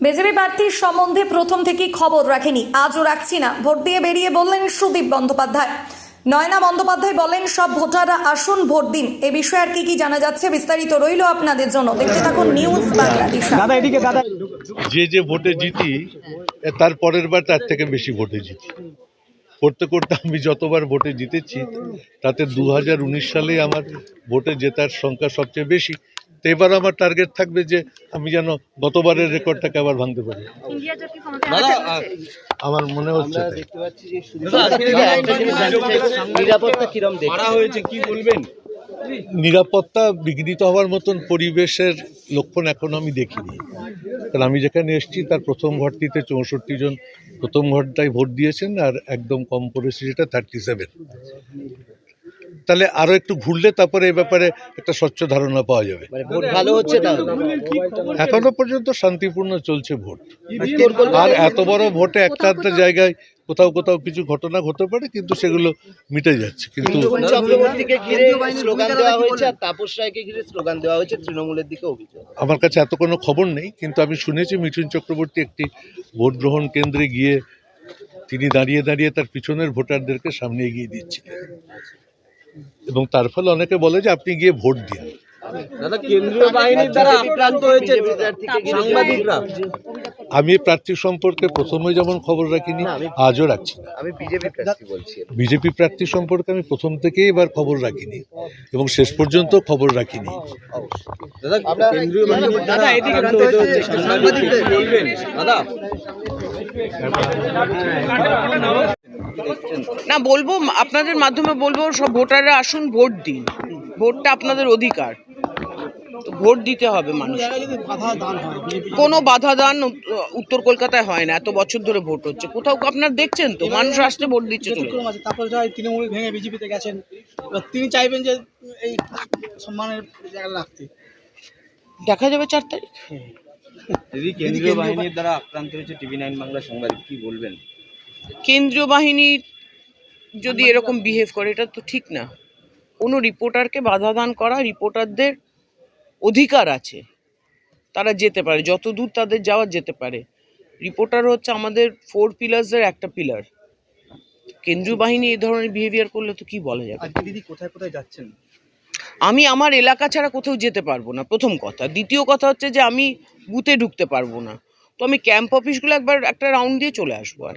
BJP প্রার্থীর সম্বন্ধে প্রথম থেকেই খবর রাখেনি। আজও রাখছি না। ভোট দিয়ে বেরিয়ে বললেন সুদীপ বন্দ্যোপাধ্যায়। নয়না বন্দ্যোপাধ্যায় বলেন সব ভোটাররা আসুন ভোট দিন। এ বিষয়ে আর কি কি জানা যাচ্ছে বিস্তারিত রইল আপনাদের জন্য। দেখতে থাকুন নিউজ বাংলাদেশ দাদা এদিকে দাদা। যে যে ভোটে জিতি তার পরের বার তার থেকে বেশি ভোটে জিতি। করতে করতে আমি যতবার ভোটে জিতেছি তাতে দু হাজার উনিশ সালে আমার ভোটে জেতার সংখ্যা সবচেয়ে বেশি। তো এবার আমার টার্গেট থাকবে যে আমি যেন গতবারের রেকর্ডটাকে আবার ভাঙতে পারি। আমার মনে হচ্ছে নিরাপত্তা বিঘ্নিত হওয়ার মতন পরিবেশের লক্ষণ এখনও আমি দেখিনি। কারণ আমি যেখানে এসেছি তার প্রথম ঘরটিতে চৌষট্টি জন প্রথম ঘরটায় ভোট দিয়েছেন আর একদম কম পড়েছে যেটা থার্টি সেভেন তাহলে আরও একটু ঘুরলে তারপরে এ ব্যাপারে একটা স্বচ্ছ ধারণা পাওয়া যাবে। মানে ভালো হচ্ছে এখনও পর্যন্ত শান্তিপূর্ণ চলছে ভোট। আর এত বড় ভোটে একটা একটা জায়গায় কোথাও কোথাও কিছু ঘটনা ঘটতে পারে কিন্তু সেগুলো মিটে যাচ্ছে। কিন্তু মিঠুন চক্রবর্তীকে ঘিরে স্লোগান দেওয়া হয়েছে আর তাপস রায়কে ঘিরে স্লোগান দেওয়া হয়েছে তৃণমূলের দিকে অভিযোগ। আমার কাছে এত কোনো খবর নেই কিন্তু আমি শুনেছি মিঠুন চক্রবর্তী একটি ভোট গ্রহণ কেন্দ্রে গিয়ে তিনি দাঁড়িয়ে দাঁড়িয়ে তার পিছনের ভোটারদেরকে সামনে এগিয়ে দিচ্ছিলেন। এবং তার ফলে অনেকে বলে যে আপনি গিয়ে ভোট দিন। দাদা কেন্দ্রীয় বাহিনীর দ্বারা আক্রান্ত হয়েছে বিজেপি প্রার্থীকে ঘিরে সাংবাদিকরা। আমি এই প্রার্থী সম্পর্কে প্রথমে যেমন খবর রাখিনি আজও রাখছি না। আমি বিজেপি প্রার্থী বলছি। বিজেপি প্রার্থী সম্পর্কে আমি প্রথম থেকেই এবার খবর রাখিনি এবং শেষ পর্যন্ত খবর রাখিনি। দাদা। না বলব আপনাদের মাধ্যমে বলব সব ভোটাররা আসুন ভোট দিন। ভোটটা আপনাদের অধিকার। তো ভোট দিতে হবে মানুষ কোনো বাধা দান উত্তর কলকাতায় হয় না এত বছর ধরে ভোট হচ্ছে। কোথাও আপনার দেখছেন তো? মানুষ আসছে ভোট দিচ্ছে চলে তারপরে তৃণমূল ভেঙে বিজেপিতে গেছেন। এবার তিনি চাইবেন যে এই সম্মানের জায়গা রাখতে। দেখা যাবে চার তারিখ। দিদি কেন্দ্রীয় বাহিনীর দ্বারা আক্রান্ত হয়েছে টিভি নাইন বাংলা সাংবাদিক কি বলবেন? কেন্দ্রীয় বাহিনীর যদি এরকম বিহেভ করে এটা তো ঠিক না। কোনো রিপোর্টারকে বাধা দান করা রিপোর্টারদের অধিকার আছে। তারা যেতে পারে যত দূর তাদের যাওয়া যেতে পারে। রিপোর্টার হচ্ছে আমাদের ফোর পিলার্সের একটা পিলার কেন্দ্রীয় বাহিনী এই ধরনের বিহেভিয়ার করলে তো কি বলা যাবে? দিদি কোথায় কোথায় যাচ্ছেন? আমি আমার এলাকা ছাড়া কোথাও যেতে পারব না প্রথম কথা। দ্বিতীয় কথা হচ্ছে যে আমি বুথে ঢুকতে পারব না। তো আমি ক্যাম্প অফিসগুলো একবার একটা রাউন্ড দিয়ে চলে আসব আর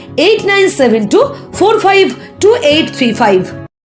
eight nine seven two four five two eight three five